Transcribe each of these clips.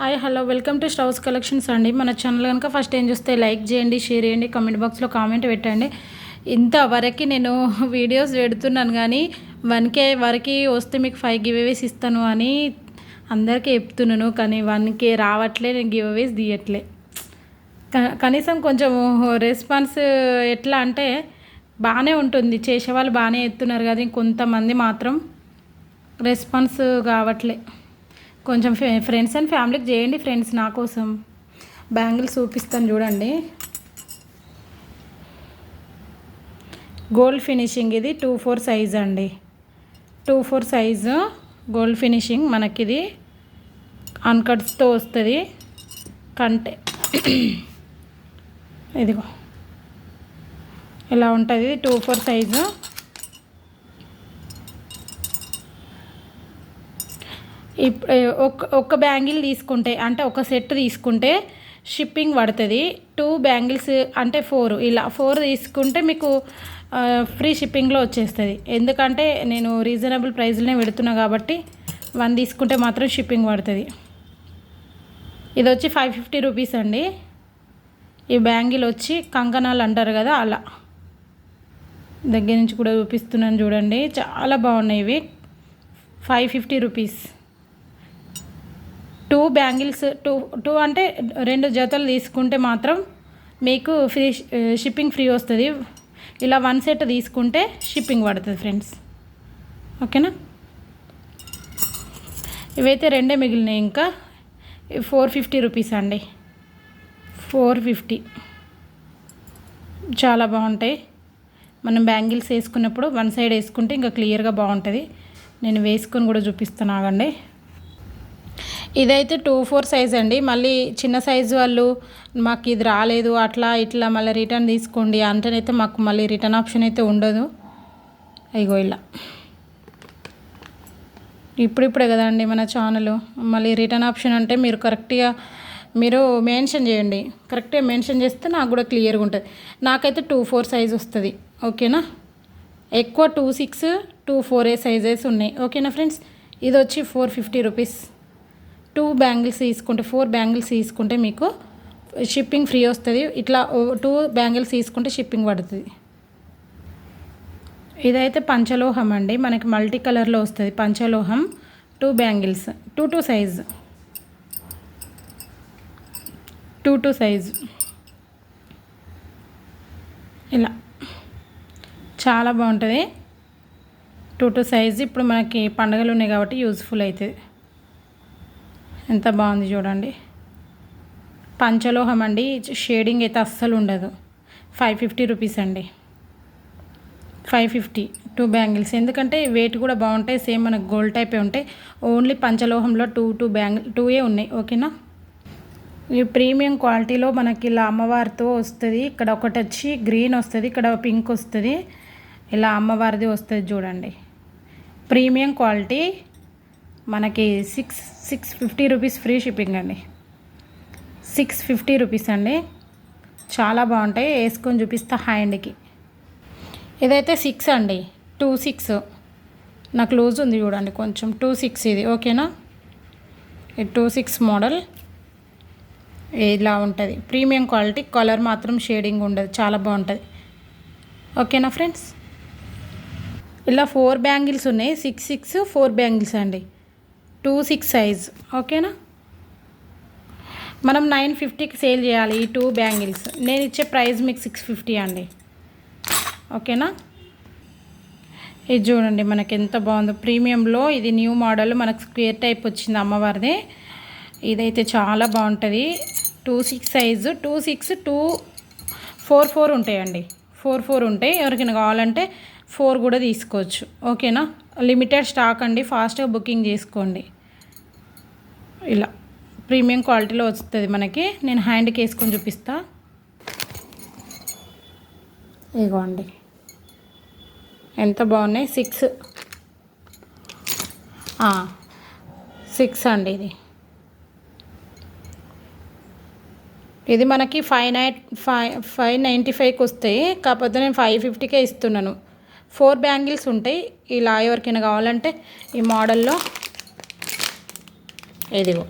Hi hello. Welcome to stoves collections అండి. మన channel కనుక ఫస్ట్ ఏం చూస్తే లైక్ చేయండి షేర్ చేయండి కామెంట్ బాక్స్లో కామెంట్ పెట్టండి. ఇంతవరకు నేను వీడియోస్ పెడుతున్నాను కానీ వన్ కే వరకు వస్తే మీకు ఫైవ్ గివ్అవేస్ ఇస్తాను అని అందరికీ చెప్తున్నాను. కానీ వన్ కే రావట్లే నేను గివ్అవేస్ తీయట్లే. కనీసం కొంచెం రెస్పాన్స్ ఎట్లా అంటే బాగానే ఉంటుంది. చేసేవాళ్ళు బాగానే ఎత్తున్నారు కదా కొంతమంది మాత్రం రెస్పాన్స్ కావట్లే. కొంచెం ఫ్రెండ్స్ అండ్ ఫ్యామిలీకి చేయండి ఫ్రెండ్స్ నా కోసం. బ్యాంగిల్స్ చూపిస్తాను చూడండి. గోల్డ్ ఫినిషింగ్ ఇది టూ ఫోర్ సైజ్ అండి. Two four size gold finishing మనకిది అన్కట్స్తో వస్తుంది. కంటే ఇదిగో. ఇలా ఉంటుంది టూ ఫోర్ సైజు. ఇప్- బ్యాంగిల్ తీసుకుంటే అంటే ఒక సెట్ తీసుకుంటే షిప్పింగ్ పడుతుంది. టూ బ్యాంగిల్స్ అంటే ఫోర్ ఇలా ఫోర్ తీసుకుంటే మీకు ఫ్రీ షిప్పింగ్లో వచ్చేస్తుంది. ఎందుకంటే నేను రీజనబుల్ ప్రైస్లోనే పెడుతున్నా కాబట్టి వన్ తీసుకుంటే మాత్రం షిప్పింగ్ పడుతుంది. ఇది వచ్చి ఫైవ్ ఫిఫ్టీ రూపీస్ అండి. ఈ బ్యాంగిల్ వచ్చి కంకణాలు అంటారు కదా అలా. దగ్గర నుంచి కూడా చూపిస్తున్నాను చూడండి. చాలా బాగున్నాయి ఇవి. Five fifty rupees two bangles two two అంటే రెండు జతలు తీసుకుంటే మాత్రం మీకు ఫ్రీ షిప్పింగ్ ఫ్రీ వస్తుంది. ఇలా వన్ సెట్ తీసుకుంటే షిప్పింగ్ పడుతుంది ఫ్రెండ్స్. ఓకేనా? ఇవైతే రెండే మిగిలినాయి ఇంకా. ఫోర్ ఫిఫ్టీ రూపీస్ అండి. Four fifty. చాలా బాగుంటాయి. మనం బ్యాంగిల్స్ వేసుకున్నప్పుడు వన్ సైడ్ వేసుకుంటే ఇంకా క్లియర్గా బాగుంటుంది. నేను వేసుకొని కూడా చూపిస్తాను ఆగండి ఇదైతే టూ ఫోర్ సైజ్ అండి. మళ్ళీ చిన్న సైజు వాళ్ళు మాకు ఇది రాలేదు అట్లా ఇట్లా మళ్ళీ రిటర్న్ తీసుకోండి అంటేనైతే మాకు మళ్ళీ రిటర్న్ ఆప్షన్ అయితే ఉండదు. అయ్యో ఇలా. ఇప్పుడిప్పుడే కదండి మన ఛానల్. మళ్ళీ రిటర్న్ ఆప్షన్ అంటే మీరు కరెక్ట్గా మీరు మెన్షన్ చేయండి. కరెక్ట్గా మెన్షన్ చేస్తే నాకు కూడా క్లియర్గా ఉంటుంది. నాకైతే టూ ఫోర్ సైజ్ వస్తుంది. ఓకేనా? ఎక్కువ టూ సిక్స్ టూ ఫోర్ ఏ సైజెస్ ఉన్నాయి. ఓకేనా ఫ్రెండ్స్? ఇది వచ్చి four fifty rupees. Two bangles తీసుకుంటే ఫోర్ బ్యాంగిల్స్ తీసుకుంటే మీకు షిప్పింగ్ ఫ్రీ వస్తుంది. ఇట్లా టూ బ్యాంగిల్స్ తీసుకుంటే షిప్పింగ్ పడుతుంది. ఇదైతే పంచలోహం అండి. మనకి మల్టీ కలర్లో వస్తుంది పంచలోహం. Two bangles two two size. Two two size. ఇలా. చాలా బాగుంటుంది. Two two size. ఇప్పుడు మనకి పండగలు ఉన్నాయి కాబట్టి యూజ్ఫుల్ అవుతుంది ఎంత బాగుంది చూడండి. పంచలోహం అండి. షేడింగ్ అయితే అస్సలు ఉండదు. ఫైవ్ ఫిఫ్టీ రూపీస్ అండి. Five fifty two bangles. ఎందుకంటే వెయిట్ కూడా బాగుంటాయి. సేమ్ మనకు గోల్డ్ టైపే ఉంటాయి. ఓన్లీ పంచలోహంలో టూ టూ బ్యాంగిల్ టూయే ఉన్నాయి. ఓకేనా? ఈ ప్రీమియం క్వాలిటీలో మనకి ఇలా అమ్మవారితో వస్తుంది. ఇక్కడ ఒకటి వచ్చి గ్రీన్ వస్తుంది. ఇక్కడ పింక్ వస్తుంది. ఇలా అమ్మవారిది వస్తుంది చూడండి. ప్రీమియం క్వాలిటీ మనకి six six fifty rupees free shipping అండి. సిక్స్ ఫిఫ్టీ రూపీస్ అండి. చాలా బాగుంటాయి. వేసుకొని చూపిస్తా హ్యాండ్కి ఇదైతే సిక్స్ అండి. టూ సిక్స్ నాకు లూజ్ ఉంది చూడండి కొంచెం. టూ సిక్స్ ఇది. ఓకేనా ఇది టూ సిక్స్ మోడల్ ఇలా ఉంటుంది. ప్రీమియం క్వాలిటీ కలర్ మాత్రం షేడింగ్ ఉండదు. చాలా బాగుంటుంది. ఓకేనా ఫ్రెండ్స్ ఇలా ఫోర్ బ్యాంగిల్స్ ఉన్నాయి. సిక్స్ సిక్స్ ఫోర్ బ్యాంగిల్స్ అండి. టూ సిక్స్ సైజ్ ఓకేనా? మనం నైన్ ఫిఫ్టీకి సేల్ చేయాలి ఈ టూ బ్యాంగిల్స్. నేను ఇచ్చే ప్రైస్ మీకు సిక్స్ ఫిఫ్టీ అండి. ఓకేనా? ఇది చూడండి మనకి ఎంత బాగుందో. ప్రీమియంలో ఇది న్యూ మోడల్ మనకు స్క్వేర్ టైప్ వచ్చింది అమ్మవారిది. ఇదైతే చాలా బాగుంటుంది. Two six size two six two four four ఉంటాయండి. ఫోర్ ఫోర్ ఉంటాయి. ఎవరికైనా కావాలంటే ఫోర్ కూడా తీసుకోవచ్చు. ఓకేనా? లిమిటెడ్ స్టాక్ అండి. ఫాస్ట్గా బుకింగ్ చేసుకోండి. ఇలా. ప్రీమియం క్వాలిటీలో వస్తుంది మనకి. నేను హ్యాండ్కి వేసుకొని చూపిస్తా. ఇగోండి. ఎంత బాగున్నాయి? సిక్స్. సిక్స్ అండి ఇది. ఇది మనకి five nine five five ninety ఫైవ్కి వస్తాయి. కాకపోతే నేను ఫైవ్ ఫిఫ్టీకే ఇస్తున్నాను. ఫోర్ బ్యాంగిల్స్ ఉంటాయి. ఇలా ఎవరికైనా కావాలంటే ఈ మోడల్లో ఇదిగో.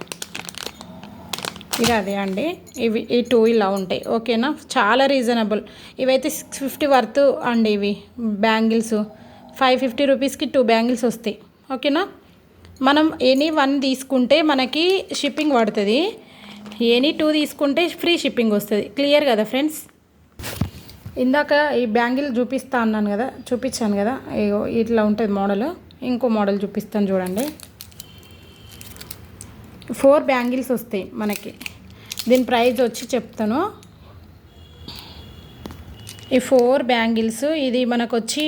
ఇది అదే అండి. ఇవి ఈ టూ ఇలా ఉంటాయి. ఓకేనా? చాలా రీజనబుల్ ఇవైతే సిక్స్ ఫిఫ్టీ వర్త్ అండి ఇవి బ్యాంగిల్స్. ఫైవ్ ఫిఫ్టీ రూపీస్కి టూ బ్యాంగిల్స్ వస్తాయి. ఓకేనా? మనం ఎనీ వన్ తీసుకుంటే మనకి షిప్పింగ్ పడుతుంది. ఎనీ టూ తీసుకుంటే ఫ్రీ షిప్పింగ్ వస్తుంది. క్లియర్ కదా ఫ్రెండ్స్ ఇందాక ఈ బ్యాంగిల్ చూపిస్తా అన్నాను కదా చూపించాను కదా. ఇగో ఇట్లా ఉంటుంది మోడల్ ఇంకో మోడల్ చూపిస్తాను చూడండి. ఫోర్ బ్యాంగిల్స్ వస్తాయి మనకి. దీని ప్రైస్ వచ్చి చెప్తాను. ఈ ఫోర్ బ్యాంగిల్స్ ఇది మనకు వచ్చి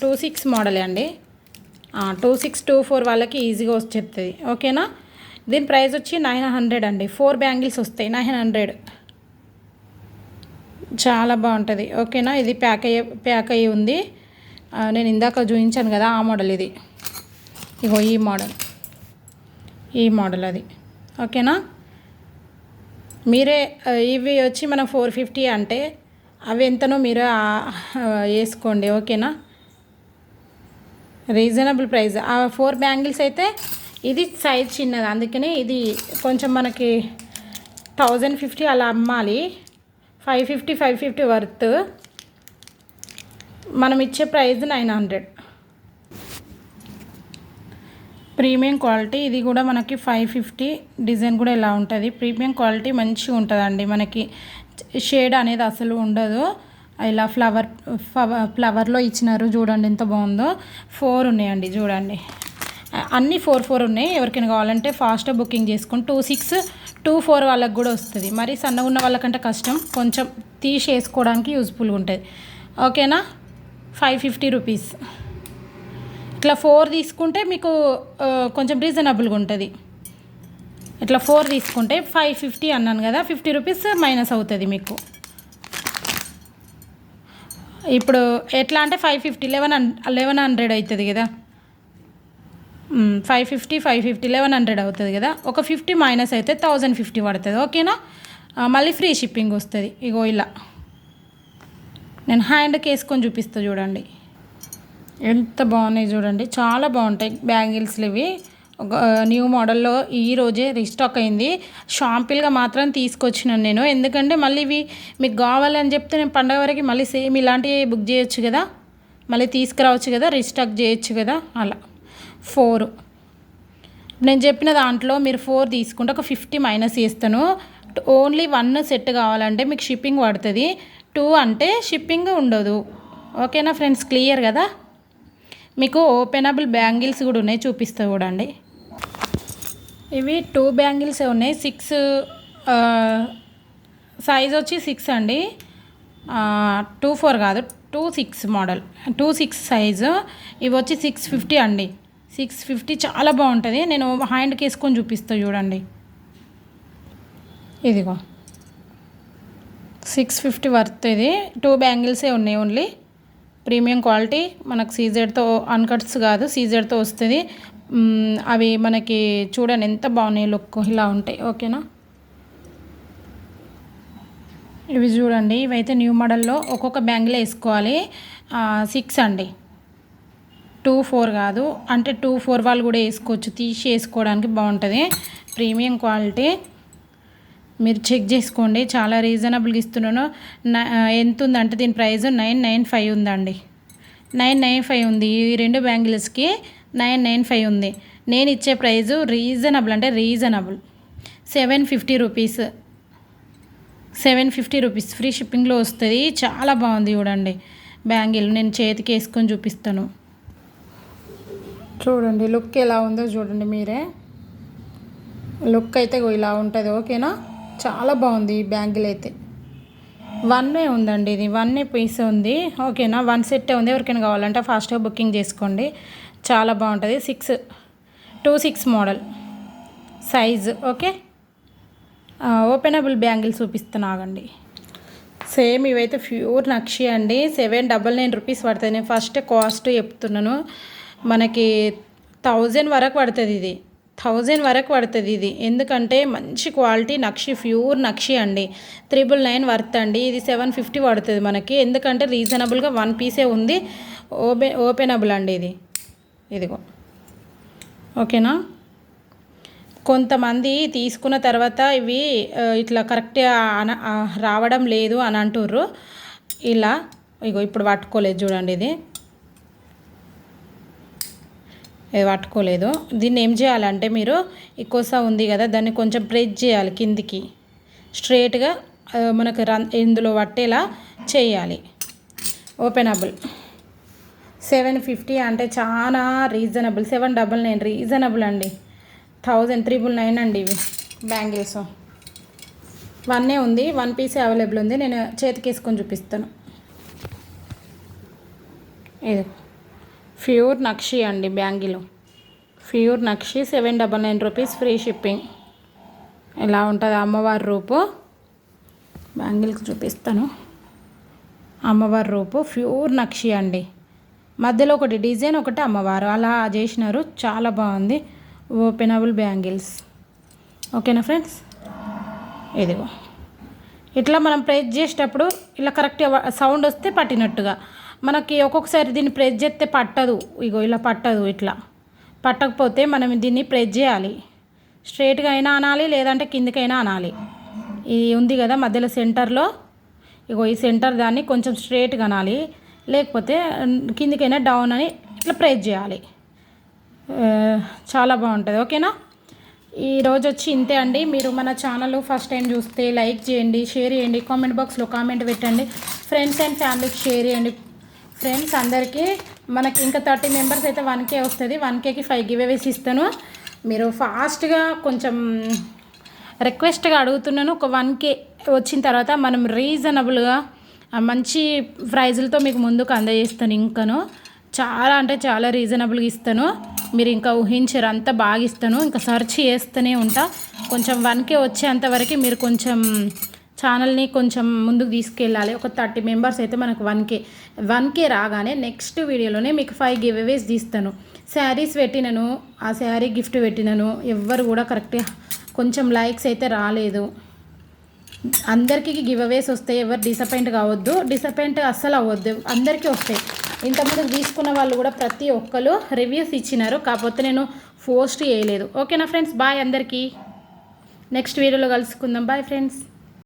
టూ సిక్స్ మోడలే అండి. టూ సిక్స్ టూ ఫోర్ వాళ్ళకి ఈజీగా వచ్చి చెప్తుంది ఓకేనా? దీని ప్రైస్ వచ్చి నైన్ హండ్రెడ్ అండి. ఫోర్ బ్యాంగిల్స్ వస్తాయి నైన్ హండ్రెడ్. చాలా బాగుంటుంది. ఓకేనా? ఇది ప్యాక్ అయ్యే ప్యాక్ అయ్యి ఉంది. నేను ఇందాక చూపించాను కదా ఆ మోడల్ ఇది. ఇగో ఈ మోడల్. ఈ మోడల్ అది. ఓకేనా? మీరే ఇవి వచ్చి మనం ఫోర్ ఫిఫ్టీ అంటే అవి ఎంతనో మీరు వేసుకోండి. ఓకేనా? Reasonable price. ఆ ఫోర్ బ్యాంగిల్స్ అయితే ఇది సైజ్ చిన్నది. అందుకని ఇది కొంచెం మనకి థౌజండ్ ఫిఫ్టీ అలా అమ్మాలి. Five fifty five fifty worth. మనం ఇచ్చే price nine hundred. Premium quality ఇది కూడా మనకి ఫైవ్ ఫిఫ్టీ డిజైన్ కూడా ఇలా ఉంటుంది. ప్రీమియం క్వాలిటీ మంచిగా ఉంటుందండి. మనకి షేడ్ అనేది అసలు ఉండదు. ఇలా ఫ్లవర్ ఫ్లవర్ ఫ్లవర్లో ఇచ్చినారు చూడండి ఎంత బాగుందో. ఫోర్ ఉన్నాయండి చూడండి. అన్నీ ఫోర్ ఫోర్ ఉన్నాయి. ఎవరికైనా కావాలంటే ఫాస్ట్గా బుకింగ్ చేసుకుని టూ సిక్స్ టూ ఫోర్ వాళ్ళకి కూడా వస్తుంది. మరి సన్నగా ఉన్న వాళ్ళకంటే కష్టం. కొంచెం తీసి వేసుకోవడానికి యూజ్ఫుల్గా ఉంటుంది. ఓకేనా? Five fifty rupees. ఇట్లా ఫోర్ తీసుకుంటే మీకు కొంచెం రీజనబుల్గా ఉంటుంది. ఇట్లా ఫోర్ తీసుకుంటే ఫైవ్ ఫిఫ్టీ అన్నాను కదా ఫిఫ్టీ రూపీస్ మైనస్ అవుతుంది మీకు. ఇప్పుడు ఎట్లా అంటే five fifty eleven eleven hundred అవుతుంది కదా. Five fifty five fifty eleven hundred అవుతుంది కదా. ఒక ఫిఫ్టీ మైనస్ అయితే థౌజండ్ ఫిఫ్టీ పడుతుంది ఓకేనా? మళ్ళీ ఫ్రీ షిప్పింగ్ వస్తుంది. ఇగో ఇలా. నేను హ్యాండ్కి వేసుకొని చూపిస్తా చూడండి. ఎంత బాగున్నాయి చూడండి. చాలా బాగుంటాయి బ్యాంగిల్స్లు ఇవి. ఒక న్యూ మోడల్లో ఈ రోజే రీస్టాక్ అయింది. షాంపిల్గా మాత్రం తీసుకొచ్చినాను నేను. ఎందుకంటే మళ్ళీ ఇవి మీకు కావాలని చెప్తే నేను పండగ వరకు మళ్ళీ సేమ్ ఇలాంటివి బుక్ చేయొచ్చు కదా. మళ్ళీ తీసుకురావచ్చు కదా రీస్టాక్ చేయొచ్చు కదా. అలా. ఫోర్ నేను చెప్పిన దాంట్లో మీరు ఫోర్ తీసుకుంటే ఒక ఫిఫ్టీ మైనస్ చేస్తాను. ఓన్లీ వన్ సెట్ కావాలంటే మీకు షిప్పింగ్ పడుతుంది. టూ అంటే షిప్పింగ్ ఉండదు. ఓకేనా ఫ్రెండ్స్ క్లియర్ కదా? మీకు ఓపెనబుల్ బ్యాంగిల్స్ కూడా ఉన్నాయి చూపిస్తూ చూడండి. ఇవి టూ బ్యాంగిల్స్ ఉన్నాయి సిక్స్ సైజ్ వచ్చి సిక్స్ అండి. టూ ఫోర్ కాదు two six model two six size. ఇవి వచ్చి సిక్స్ ఫిఫ్టీ అండి. సిక్స్ ఫిఫ్టీ చాలా బాగుంటుంది. నేను హ్యాండ్కి వేసుకొని చూపిస్తా చూడండి. ఇదిగో. సిక్స్ ఫిఫ్టీ వర్త్ ఇది. టూ బ్యాంగిల్సే ఉన్నాయి ఓన్లీ. ప్రీమియం క్వాలిటీ మనకు సీజెడ్తో అన్కట్స్ కాదు సీజెడ్తో వస్తుంది. అవి మనకి చూడండి ఎంత బాగున్నాయి లుక్ ఇలా ఉంటాయి. ఓకేనా? ఇవి చూడండి ఇవైతే న్యూ మోడల్లో ఒక్కొక్క బ్యాంగిల్ వేసుకోవాలి. సిక్స్ అండి. టూ ఫోర్ కాదు అంటే టూ ఫోర్ వాళ్ళు కూడా వేసుకోవచ్చు. తీసి వేసుకోవడానికి బాగుంటుంది. Premium quality. మీరు చెక్ చేసుకోండి. చాలా రీజనబుల్గా ఇస్తున్నాను. ఎంత ఉందంటే దీని ప్రైస్ నైన్ నైన్ ఫైవ్ ఉందండి. నైన్ నైన్ ఫైవ్ ఉంది. ఈ రెండు బ్యాంగిల్స్కి నైన్ నైన్ ఫైవ్ ఉంది. నేను ఇచ్చే ప్రైజు రీజనబుల్ అంటే reasonable seven fifty rupees seven fifty rupees free షిప్పింగ్లో వస్తుంది. చాలా బాగుంది చూడండి. బ్యాంగిల్ నేను చేతికి వేసుకొని చూపిస్తాను. చూడండి లుక్ ఎలా ఉందో చూడండి మీరే. లుక్ అయితే ఇలా ఉంటుంది. ఓకేనా చాలా బాగుంది ఈ బ్యాంగిల్ అయితే. వన్నే ఉందండి ఇది. వన్నే పీస్ ఉంది. ఓకేనా వన్ సెట్టే ఉంది. ఎవరికైనా కావాలంటే ఫాస్ట్గా బుకింగ్ చేసుకోండి. చాలా బాగుంటుంది. Six two six model size okay openable bangle చూపిస్తాను ఆగండి. సేమ్ ఇవైతే ప్యూర్ నక్షి అండి. సెవెన్ డబల్ నైన్ రూపీస్ పడుతుంది. నేను ఫస్ట్ కాస్ట్ చెప్తున్నాను. మనకి థౌజండ్ వరకు పడుతుంది ఇది. థౌజండ్ వరకు పడుతుంది ఇది. ఎందుకంటే మంచి క్వాలిటీ నక్షి ప్యూర్ నక్షి అండి. త్రిబుల్ నైన్ వర్త్ అండి. ఇది సెవెన్ ఫిఫ్టీ పడుతుంది మనకి. ఎందుకంటే రీజనబుల్గా వన్ పీసే ఉంది. ఓపె ఓపెనబుల్ అండి ఇది. ఇదిగో. ఓకేనా? కొంతమంది తీసుకున్న తర్వాత ఇవి ఇట్లా కరెక్ట్గా అన- రావడం లేదు అని అంటుర్రు. ఇలా ఇగో ఇప్పుడు పట్టుకోలేదు చూడండి ఇది ఇది పట్టుకోలేదు దీన్ని ఏం చేయాలంటే మీరు ఈ కొస ఉంది కదా దాన్ని కొంచెం ప్రెస్ చేయాలి కిందికి. స్ట్రేట్గా మనకు రన్ ఇందులో పట్టేలా చేయాలి. ఓపెనబుల్. సెవెన్ ఫిఫ్టీ అంటే చాలా reasonable. Seven double nine reasonable అండి. థౌజండ్ త్రిబుల్ నైన్ అండి ఇవి బ్యాంగిల్స్. వన్నే ఉంది వన్ పీసే అవైలబుల్ ఉంది. నేను చేతికి వేసుకొని చూపిస్తాను. ఇది ప్యూర్ నక్షి అండి బ్యాంగిల్. ప్యూర్ నక్షి seven double nine rupees free shipping. ఇలా ఉంటుంది అమ్మవారి రూపు? బ్యాంగిల్స్ చూపిస్తాను. అమ్మవారి రూపు ప్యూర్ నక్షి అండి. మధ్యలో ఒకటి డిజైన్ ఒకటి అమ్మవారు. అలా చేసినారు. చాలా బాగుంది. Openable bangles. ఓకేనా ఫ్రెండ్స్? ఇదిగో. ఇట్లా మనం ప్రెస్ చేసేటప్పుడు ఇలా కరెక్ట్గా సౌండ్ వస్తే పట్టినట్టుగా. మనకి ఒక్కొక్కసారి దీన్ని ప్రెస్ చేస్తే పట్టదు. ఇగో ఇలా పట్టదు ఇట్లా. పట్టకపోతే మనం దీన్ని ప్రెస్ చేయాలి. స్ట్రైట్గా అయినా అనాలి లేదంటే కిందికైనా అనాలి. ఇది ఉంది కదా మధ్యలో సెంటర్లో. ఇగో ఈ సెంటర్ దాన్ని కొంచెం స్ట్రైట్గా అనాలి. లేకపోతే కిందికైనా డౌన్ అని ఇట్లా ప్రెస్ చేయాలి. చాలా బాగుంటుంది. ఓకేనా? ఈరోజు వచ్చి ఇంతే అండి. మీరు మన ఛానల్ ఫస్ట్ టైం చూస్తే లైక్ చేయండి షేర్ చేయండి. కామెంట్ బాక్స్లో కామెంట్ పెట్టండి. ఫ్రెండ్స్ అండ్ ఫ్యామిలీకి షేర్ చేయండి. ఫ్రెండ్స్ అందరికీ మనకి ఇంకా థర్టీ మెంబర్స్ అయితే వన్ కే వస్తుంది. వన్ కేకి ఫైవ్ గివేవేస్ ఇస్తాను. మీరు ఫాస్ట్గా కొంచెం రిక్వెస్ట్గా అడుగుతున్నాను. ఒక వన్ కే వచ్చిన తర్వాత మనం రీజనబుల్గా మంచి ప్రైజులతో మీకు ముందుకు అందజేస్తాను ఇంకను. చాలా అంటే చాలా రీజనబుల్గా ఇస్తాను. మీరు ఇంకా ఊహించరు అంతా బాగా ఇస్తాను. ఇంకా సెర్చ్ చేస్తూనే ఉంటా. కొంచెం వన్ కే వచ్చేంత వరకు మీరు కొంచెం ఛానల్ని కొంచెం ముందుకు తీసుకెళ్ళాలి. ఒక థర్టీ మెంబర్స్ అయితే మనకు వన్ కే వన్ కే రాగానే నెక్స్ట్ వీడియోలోనే మీకు ఫైవ్ గివ్ అవేస్ తీస్తాను. శారీస్ పెట్టినను ఆ శారీ గిఫ్ట్ పెట్టినను ఎవ్వరు కూడా కరెక్ట్గా కొంచెం లైక్స్ అయితే రాలేదు. అందరికీ గివ్ అవేస్ వస్తాయి ఎవరు డిసప్పాయింట్ కావద్దు. డిసప్పాయింట్ అస్సలు అవ్వద్దు అందరికీ వస్తాయి. ఇంతకుముందు తీసుకున్న వాళ్ళు కూడా ప్రతి ఒక్కరు రివ్యూస్ ఇచ్చినారు కాకపోతే నేను పోస్ట్ చేయలేదు. ఓకేనా ఫ్రెండ్స్ బాయ్ అందరికీ. నెక్స్ట్ వీడియోలో కలుసుకుందాం. Bye friends.